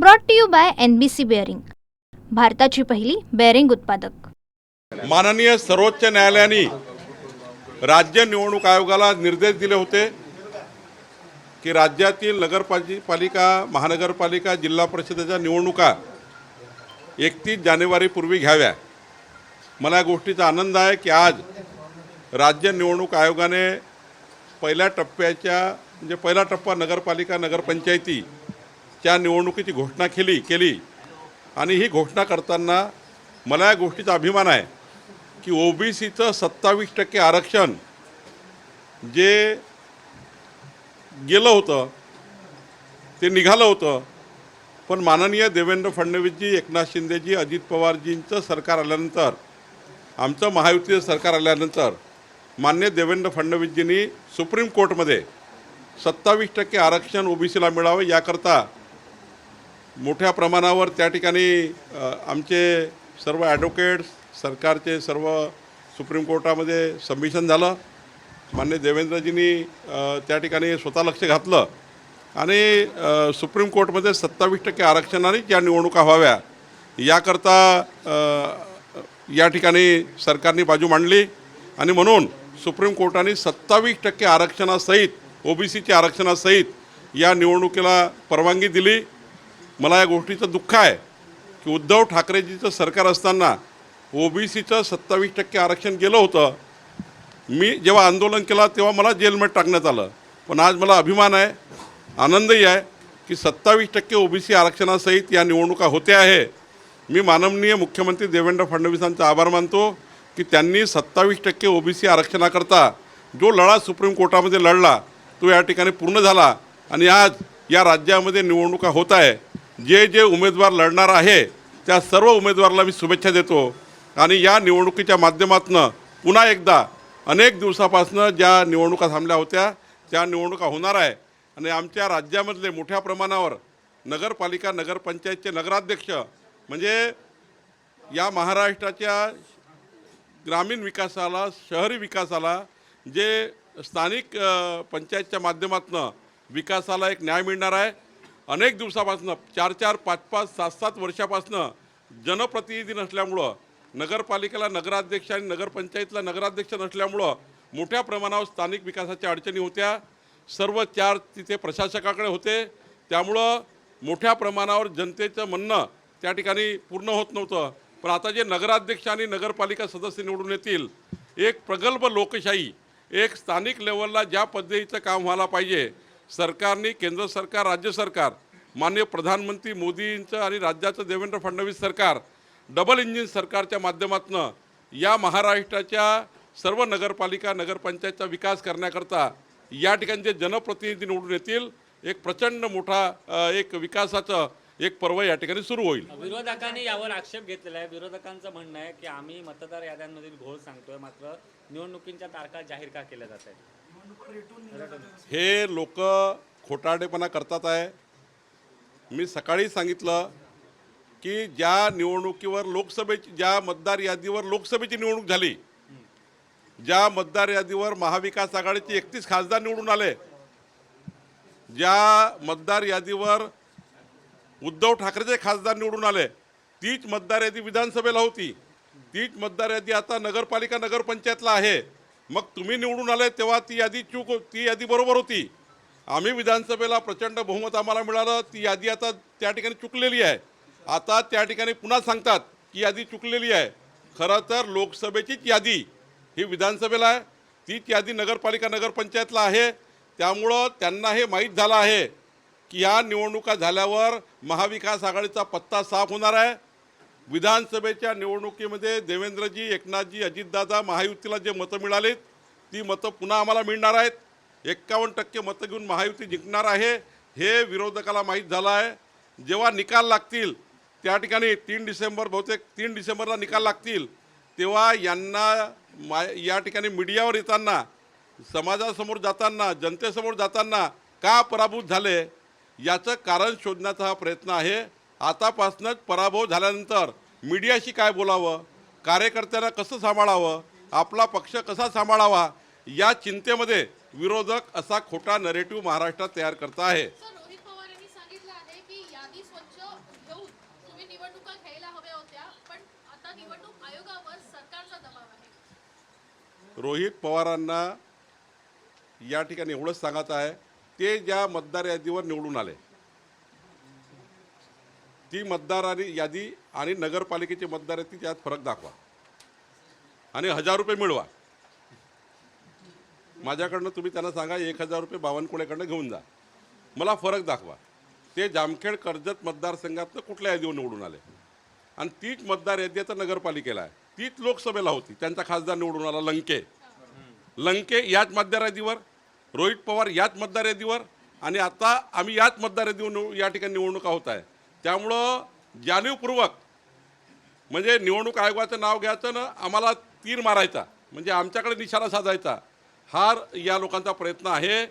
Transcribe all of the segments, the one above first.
Brought to you by N B C bearing भारताची पहिली bearing उत्पादक. माननीय सर्वोच्च न्यायालयाने राज्य निवडणूक आयोगाला निर्देश दिले होते की राज्यातील नगरपालिका पालिका महानगरपालिका जिल्हा परिषदेच्या निवडणुका एकतीस जानेवारीपूर्वी घ्याव्या. मला या गोष्टीचा आनंद आहे की आज राज्य निवडणूक आयोगाने पहिल्या टप्प्याच्या म्हणजे पहिला टप्पा नगरपालिका नगरपंचायती त्या निवडणुकीची घोषणा केली केली. आणि ही घोषणा करताना मला या गोष्टीचा अभिमान आहे की ओबीसीचं सत्तावीस टक्के आरक्षण जे गेलं होतं ते निघालं होतं. पण माननीय देवेंद्र फडणवीसजी एकनाथ शिंदेजी अजित पवारजींचं सरकार आल्यानंतर आमचं महायुतीचं सरकार आल्यानंतर मान्य देवेंद्र फडणवीसजींनी सुप्रीम कोर्टमध्ये सत्तावीस टक्के आरक्षण ओबीसीला मिळावं याकरता मोठ्या प्रमाणावर त्या ठिकाणी आमचे सर्व ॲडव्होकेट्स सरकारचे सर्व सुप्रीम कोर्टामध्ये सबमिशन झालं. मान्य देवेंद्रजींनी त्या ठिकाणी स्वतः लक्ष घातलं. आणि सुप्रीम कोर्टमध्ये सत्तावीस टक्के आरक्षणाने या निवडणुका व्हाव्या याकरता या ठिकाणी सरकारने बाजू मांडली. आणि म्हणून सुप्रीम कोर्टाने सत्तावीस टक्के आरक्षणासहित ओबीसीच्या आरक्षणासहित या निवडणुकीला परवानगी दिली. मला या गोष्टीचं दुःख आहे की उद्धव ठाकरेजीचं सरकार असताना ओबीसीचं सत्तावीस टक्के आरक्षण गेलं होतं. मी जेव्हा आंदोलन केलं तेव्हा मला जेलमध्ये टाकण्यात आलं. पण आज मला अभिमान आहे आनंदही आहे की सत्तावीस टक्के ओबीसी आरक्षणासहित या निवडणुका होत्या आहे. मी माननीय मुख्यमंत्री देवेंद्र फडणवीसांचा आभार मानतो की त्यांनी सत्तावीस टक्के ओबीसी आरक्षणाकरता जो लढा सुप्रीम कोर्टामध्ये लढला तो या ठिकाणी पूर्ण झाला आणि आज या राज्यामध्ये निवडणुका होत आहे. जे जे उमेदवार लढणार आहे त्या सर्व उमेदवाराला मी शुभेच्छा देतो. आणि या निवडणुकीच्या माध्यमातून पुन्हा एकदा अनेक दिवसापासून ज्या निवडणुका थांबल्या होत्या त्या निवडणुका होणार आहे. आणि आमच्या राज्यामधले मोठ्या प्रमाणावर नगरपालिका नगरपंचायतचे नगराध्यक्ष म्हणजे या महाराष्ट्राच्या ग्रामीण विकासाला शहरी विकासाला जे स्थानिक पंचायतच्या माध्यमातून विकासाला एक न्याय मिळणार आहे. अनेक दिवसापासून चार चार पाच पाच सात सात वर्षापासनं जनप्रतिनिधी नसल्यामुळं नगरपालिकेला नगराध्यक्ष आणि नगरपंचायतला नगराध्यक्ष नसल्यामुळं मोठ्या प्रमाणावर स्थानिक विकासाच्या अडचणी होत्या. सर्व चार तिथे प्रशासकाकडे होते. त्यामुळं मोठ्या प्रमाणावर जनतेचं म्हणणं त्या ठिकाणी पूर्ण होत नव्हतं. पण आता जे नगराध्यक्ष आणि नगरपालिका सदस्य निवडून येतील एक प्रगल्भ लोकशाही एक स्थानिक लेवलला ज्या पद्धतीचं काम व्हायला पाहिजे सरकारने केंद्र सरकार राज्य सरकार माननीय प्रधानमंत्री मोदींचं आणि राज्याचं देवेंद्र फडणवीस सरकार डबल इंजिन सरकारच्या माध्यमातून या महाराष्ट्राच्या सर्व नगरपालिका नगरपंचायतचा विकास करण्याकरता या ठिकाणी जे जनप्रतिनिधी निवडून येतील एक प्रचंड मोठा एक विकासाचं एक पर्व या ठिकाणी सुरू होईल. विरोधकांनी यावर आक्षेप घेतलेला आहे. विरोधकांचं म्हणणं आहे की आम्ही मतदार याद्यांमधील घोळ सांगतोय मात्र निवडणुकींच्या तारखा जाहीर का केल्या जात आहेत? हे लोक खोटारडेपणा करतात आहे. मी सकाळी सांगितलं की ज्या निवडणुकीवर लोकसभेची ज्या मतदार यादीवर लोकसभेची निवडणूक झाली ज्या मतदार यादीवर महाविकास आघाडीचे एकतीस खासदार निवडून आले ज्या मतदार यादीवर उद्धव ठाकरेचे खासदार निवडून आले तीच मतदार यादी विधानसभेला होती. तीच मतदार यादी आता नगरपालिका नगरपंचायतला आहे. मग तुम्ही निवडून आले तेव्हा ती यादी चूक हो- ती यादी बरोबर होती. आम्ही विधानसभेला प्रचंड बहुमत आम्हाला मिळालं. ती यादी आता त्या ठिकाणी चुकलेली आहे. आता त्या ठिकाणी पुन्हा सांगतात की यादी चुकलेली आहे. खरं तर लोकसभेचीच यादी ही विधानसभेला आहे. तीच यादी नगरपालिका नगरपंचायतला आहे. त्यामुळं त्यांना हे माहीत झालं आहे की या निवडणुका झाल्यावर महाविकास आघाडीचा पत्ता साफ होणार आहे. विधानसभेच्या निवडणुकीमध्ये देवेंद्रजी एकनाथजी अजितदादा महायुतीला जे मतं मिळालीत ती मतं पुन्हा आम्हाला मिळणार आहेत. एक्कावन्न टक्के मतं घेऊन महायुती जिंकणार आहे हे विरोधकाला माहीत झालं आहे. जेव्हा निकाल लागतील त्या ठिकाणी तीन डिसेंबर बहुतेक तीन डिसेंबरला निकाल लागतील तेव्हा यांना मा या ठिकाणी मीडियावर येताना समाजासमोर जाताना जनतेसमोर जाताना का पराभूत झाले? याचं कारण शोधण्याचा हा प्रयत्न आहे. आतापासूनच पराभव झाल्यानंतर मीडियाशी काय बोलावं? कार्यकर्त्यांना कसं सांभाळावं? आपला पक्ष कसा सांभाळावा? या चिंतेमध्ये विरोधक असा खोटा नरेटिव्ह महाराष्ट्रात तयार करत आहे. रोहित पवारांना या ठिकाणी एवढंच सांगत आहे. ते ज्या मतदार यादीवर निवडून आले ती मतदार आणि यादी आणि नगरपालिकेचे मतदार यादी त्यात फरक दाखवा. आणि हजार रुपये मिळवा. माझ्याकडनं तुम्ही त्यांना सांगा एक हजार रुपये बावनकुळेकडनं घेऊन जा. मला फरक दाखवा. ते जामखेड कर्जत मतदारसंघातनं कुठल्या यादीवर निवडून आले? आणि तीच मतदार यादी आता नगरपालिकेला आहे. तीच लोकसभेला होती. त्यांचा खासदार निवडून आला लंके. लंके याच मतदार यादीवर रोहित पवार याच मतदार यादीवर आणि आता आम्ही याच मतदार यादीवर निव- या ठिकाणी निवडणुका होत आहे. त्यामुळं जाणीवपूर्वक म्हणजे निवडणूक आयोगाचं नाव घ्यायचं ना आम्हाला तीर मारायचा म्हणजे आमच्याकडे निशाणा साधायचा हार या लोकांचा प्रयत्न आहे.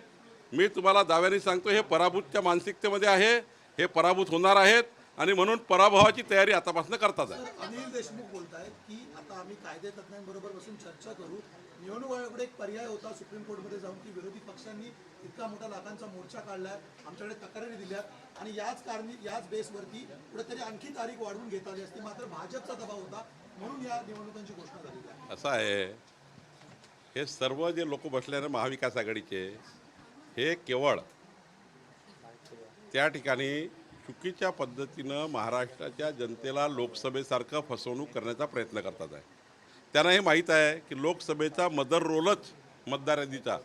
मी तुम्हाला दाव्याने सांगतो हे पराभूतच्या मानसिकतेमध्ये आहे हे पराभूत होणार आहेत आणि म्हणून पराभवाची तयारी आतापासून करतात. अनिल देशमुख बोलत आहेत की आता आम्ही कायदे तज्ज्ञांबरोबर बसून चर्चा करू. निवडणूक आयोगाकडे एक पर्याय होता सुप्रीम कोर्टमध्ये जाऊन की विरोधी पक्षांनी इतका मोठा लाखांचा मोर्चा काढलाय आमच्याकडे तक्रारी दिल्यात. आणि याच कारणी याच बेसवरती कुठेतरी आणखी तारीख वाढवून घेत आली असती. मात्र भाजपचा दबाव होता म्हणून या निवडणुकांची घोषणा झाली असं आहे हे सर्व जे लोक बसले ना महाविकास आघाडीचे हे केवळ त्या ठिकाणी चुकीच्या पद्धतीनं महाराष्ट्राच्या जनतेला लोकसभेसारखं फसवणूक करण्याचा प्रयत्न करतात आहे. त्यांना हे माहीत आहे की लोकसभेचा मदर रोलच मतदार यादीचा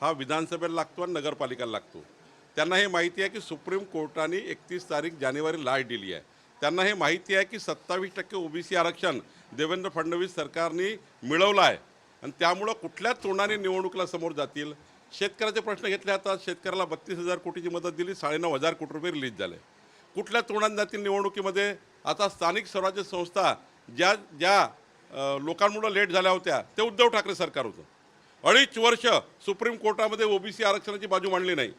हा विधानसभेला लागतो आणि नगरपालिकेला लागतो. त्यांना हे माहिती आहे की सुप्रीम कोर्टाने एकतीस तारीख जानेवारी लाट दिली आहे. त्यांना हे माहिती आहे की सत्तावीस टक्के ओबीसी आरक्षण देवेंद्र फडणवीस सरकारने मिळवलं आहे. आणि त्यामुळं कुठल्याच तोंडाने निवडणुकीला समोर जातील. शेतकऱ्याचे प्रश्न घेतले जातात. शेतकऱ्याला बत्तीस हजार कोटीची मदत दिली साडेनऊ हजार कोटी रुपये रिलीज झाले. कुठल्या तोंडाने जातील निवडणुकीमध्ये? आता स्थानिक स्वराज्य संस्था ज्या ज्या लोकांमुळं लेट झाल्या होत्या ते उद्धव ठाकरे सरकार होतं. अडीच वर्ष सुप्रीम कोर्टामध्ये ओबीसी आरक्षणाची बाजू मांडली नाही.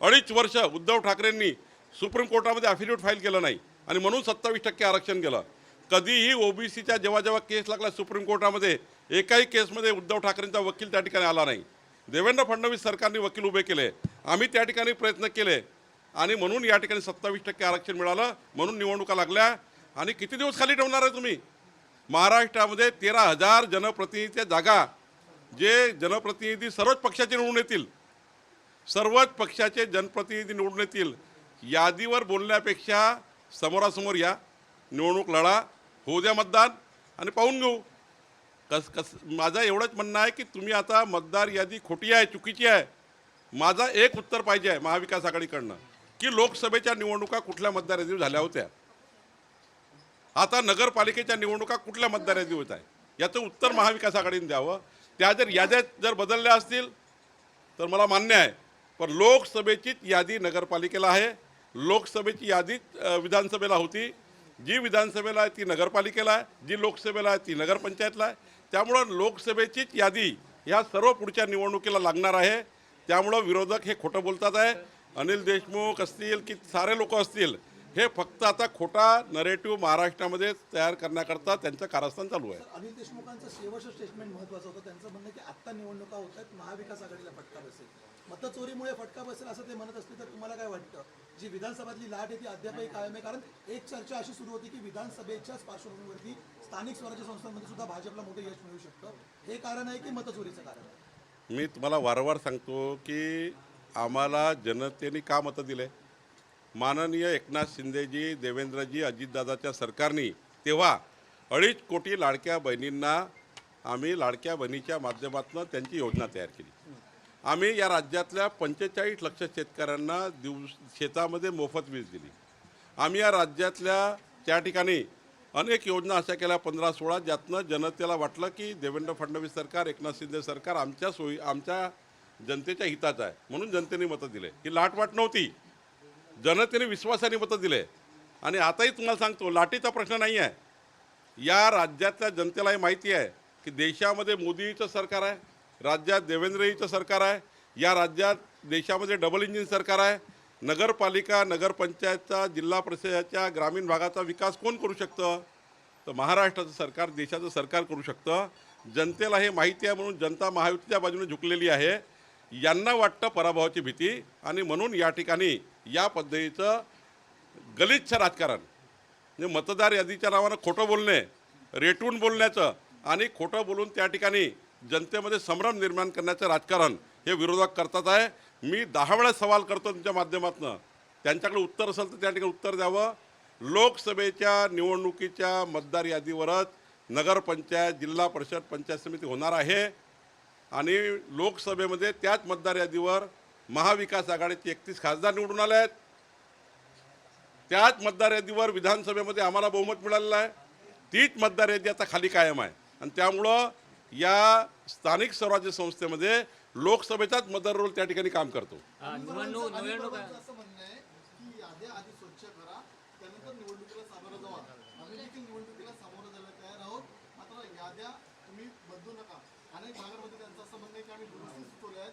अडीच वर्ष उद्धव ठाकरेंनी सुप्रीम कोर्टामध्ये ॲफिडेविट फाईल केलं नाही आणि म्हणून सत्तावीस टक्के आरक्षण केलं कधीही ओबीसीच्या जेव्हा जेव्हा केस लागला सुप्रीम कोर्टामध्ये एकाही केसमध्ये उद्धव ठाकरेंचा वकील त्या ठिकाणी आला नाही. देवेंद्र फडणवीस सरकारने वकील उभे केले. आम्ही त्या ठिकाणी प्रयत्न केले आणि म्हणून या ठिकाणी सत्तावीस टक्के आरक्षण मिळालं म्हणून निवडणुका लागल्या आणि किती दिवस खाली ठेवणार आहे तुम्ही? महाराष्ट्रामध्ये तेरा हजार जनप्रतिनिधीच्या जागा जे जनप्रतिनिधी सर्वच पक्षाचे निवडून येतील सर्वच पक्षाचे जनप्रतिनिधी निवडून येतील यादीवर बोलण्यापेक्षा समोरासमोर या निवडणूक लढा होऊ द्या मतदान आणि पाहून घेऊ. कस कस माझं एवढंच म्हणणं आहे की तुम्ही आता मतदार यादी खोटी आहे चुकीची आहे माझा एक उत्तर पाहिजे आहे महाविकास आघाडीकडनं की लोकसभेच्या निवडणुका कुठल्या मतदार यादीवर झाल्या होत्या? आता नगरपालिकेच्या निवडणुका कुठल्या मतदार यादी होत आहे? याचं उत्तर महाविकास आघाडीने द्यावं. त्या जर याद्या जर बदलल्या असतील तर मला मान्य आहे. पण लोकसभेचीच यादी नगरपालिकेला आहे. लोकसभेची यादी विधानसभेला होती. जी विधानसभेला आहे ती नगरपालिकेला आहे. जी लोकसभेला आहे ती नगरपंचायतला आहे. त्यामुळं लोकसभेचीच यादी ह्या सर्व पुढच्या निवडणुकीला लागणार आहे. त्यामुळं विरोधक हे खोटं बोलतात आहे. अनिल देशमुख असतील की सारे लोक असतील हे फक्त आता खोटा नरेटिव्ह महाराष्ट्रामध्ये तयार करण्याकरता त्यांचं कारस्थान चालू आहे. अनिल देशमुखांचं शेवटचं स्टेटमेंट महत्वाचं होतं. त्यांचं म्हणणं की आत्ता निवडणुका होत आहेत महाविकास आघाडीला फटका बसेल. मतचोरीमुळे फटका बसेल असं ते म्हणत असले तर तुम्हाला काय वाटतं? जी विधानसभातली लाट आहे ती अद्यापही कायम आहे कारण एक चर्चा अशी सुरू होती की विधानसभेच्याच पार्श्वभूमीवरती स्थानिक स्वराज्य संस्थांमध्ये सुद्धा भाजपला मोठं यश मिळू शकतं. हे कारण आहे की मतचोरीचं कारण मी तुम्हाला वारंवार सांगतो की आम्हाला जनतेने का मतं दिले? माननीय एकनाथ शिंदेजी देवेंद्रजी अजितदादाच्या सरकारने तेव्हा अडीच कोटी लाडक्या बहिणींना आम्ही लाडक्या बहिणीच्या माध्यमातून त्यांची योजना तयार केली. आम्ही या राज्यातल्या पंचेचाळीस लक्ष शेतकऱ्यांना दिवस शेतामध्ये मोफत वीज दिली. आम्ही या राज्यातल्या त्या ठिकाणी अनेक योजना अशा केल्या पंधरा सोळा ज्यातनं जनतेला वाटलं की देवेंद्र फडणवीस सरकार एकनाथ शिंदे सरकार आमच्या सोयी आमच्या जनतेच्या हिताचं आहे. म्हणून जनतेने मतं दिले. ही लाटवाट नव्हती. जनतेने विश्वासाने मतं दिले आणि आताही तुम्हाला सांगतो लाटीचा प्रश्न नाही आहे. या राज्यातल्या जनतेला हे माहिती आहे की देशामध्ये मोदीचं सरकार आहे राज्यात देवेंद्रजीचं सरकार आहे या राज्यात देशामध्ये डबल इंजिन सरकार आहे. नगरपालिका नगरपंचायतचा जिल्हा परिषदेच्या ग्रामीण भागाचा विकास कोण करू शकतं? तर महाराष्ट्राचं सरकार देशाचं सरकार करू शकतं. जनतेला हे माहिती आहे म्हणून जनता महायुतीच्या बाजूने झुकलेली आहे. यांना वाटतं पराभवाची भीती आणि म्हणून या ठिकाणी या पद्धतीचं गलिच्छ राजकारण. म्हणजे मतदार यादीच्या नावानं खोटं बोलणे रेटून बोलण्याचं आणि खोटं बोलून त्या ठिकाणी जनतेमध्ये संभ्रम निर्माण करण्याचं राजकारण हे विरोधक करतात आहे. मी दहा वेळा सवाल करतो तुमच्या माध्यमातून. त्यांच्याकडे उत्तर असेल तर त्या ठिकाणी उत्तर द्यावं. लोकसभेच्या निवडणुकीच्या मतदार यादीवरच नगरपंचायत जिल्हा परिषद पंचायत समिती होणार आहे. आणि लोकसभेमध्ये त्याच मतदार यादीवर महाविकास आघाडीचे एकतीस खासदार निवडून आले आहेत. त्याच मतदार यादीवर विधानसभेमध्ये आम्हाला बहुमत मिळालेलं आहे. तीच मतदार यादी आता खाली कायम आहे. आणि त्यामुळं या स्थानिक स्वराज्य संस्थेमध्ये लोकसभेचाच मतदार रोल त्या ठिकाणी काम करतो. हा, निवडणूक निवडणूक असं म्हणणं आहे की याद्या आधी स्वच्छ करा त्यानंतर निवडणुकीला सामोरं जावा. आम्ही देखील निवडणुकीला सामोरं जायला तयार आहोत. मात्र याद्या तुम्ही बदलू नका. अनेक भागांमध्ये त्यांचं असं म्हणणं आहे की आम्ही दुरुस्ती सुचवल्या आहेत.